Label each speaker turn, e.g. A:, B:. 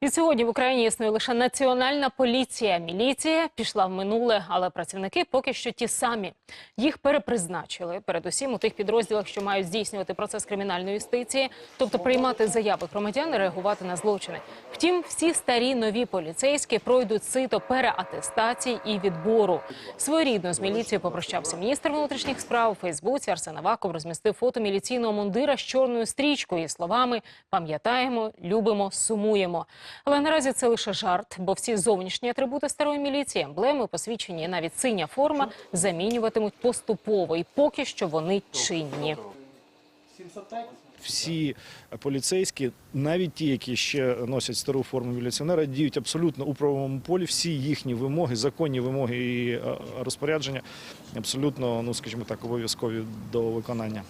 A: І сьогодні в Україні існує лише національна поліція. Міліція пішла в минуле, але працівники поки що ті самі. Їх перепризначили, передусім у тих підрозділах, що мають здійснювати процес кримінальної юстиції, тобто приймати заяви громадян і реагувати на злочини. Втім, всі старі нові поліцейські пройдуть сито переатестацій і відбору. Своєрідно з міліцією попрощався міністр внутрішніх справ у Фейсбуці. Арсен Аваков розмістив фото міліційного мундира з чорною стрічкою і словами «Пам'ятаємо, любимо, сумуємо». Але наразі це лише жарт, бо всі зовнішні атрибути старої міліції, емблеми, посвідчення і навіть синя форма замінюватимуть поступово, і поки що вони чинні.
B: всі поліцейські, навіть ті, які ще носять стару форму міліціонера, діють абсолютно у правовому полі. Всі їхні вимоги, законні вимоги і е, розпорядження абсолютно, ну скажімо так, обов'язкові до виконання.